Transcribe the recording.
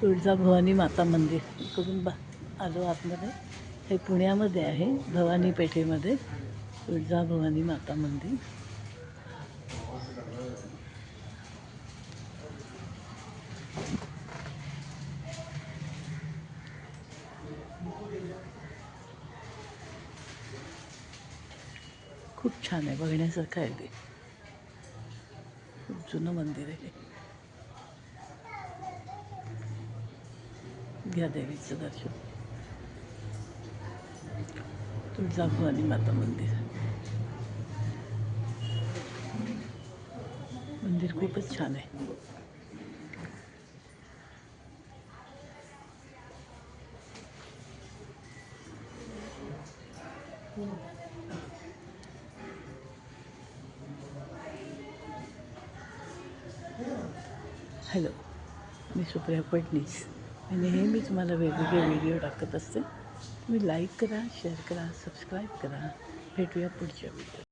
तुळजाभवानी माता मंदिर इकडून बा आलो आतमध्ये. हे पुण्यामध्ये आहे भवानी पेठेमध्ये तुळजाभवानी माता मंदिर. खूप छान आहे बघण्यासारखं आहे ते. खूप जुनं मंदिर आहे घ्या देवीचं दर्शन तुळजाभवानी माता मंदिर मंदिर खूपच छान आहे हॅलो मी सुप्रिया फडणीस मी नेहमी तुम्हाला वेगवेगळे व्हिडिओ टाकत असते. तुम्ही लाईक करा शेअर करा सबस्क्राईब करा. भेटूया पुढच्या व्हिडिओ